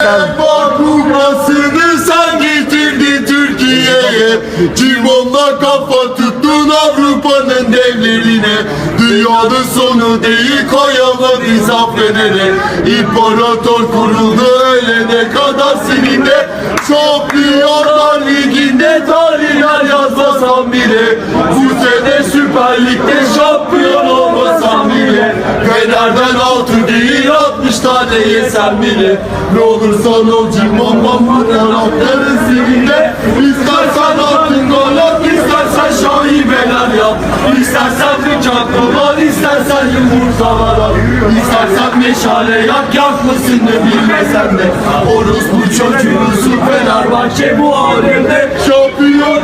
Bak kupasını sen getirdin Türkiye'ye. Cimbomla kafa tuttun Avrupa'nın devlerine. Dünyanın sonu değil koyamadı zaferine İmparator kuruldu ölene kadar seninle Şampiyonlar Ligi'nde tarihler yazmasam bile. Bu sene Süper Lig'de şampiyon olmasam bile. Fener'den altı değil 60 tane yesem bile. Ne olursan ol cimbom bu taraftarın seninle İstersen altın gol at istersen şaibeler yap. İstersen bıçak dolar istersen yumurtalar at İstersen meşale yak yakmasını bilmesen de. Orospu çocuğusun Fenerbahçe bu alemde. Şampiyon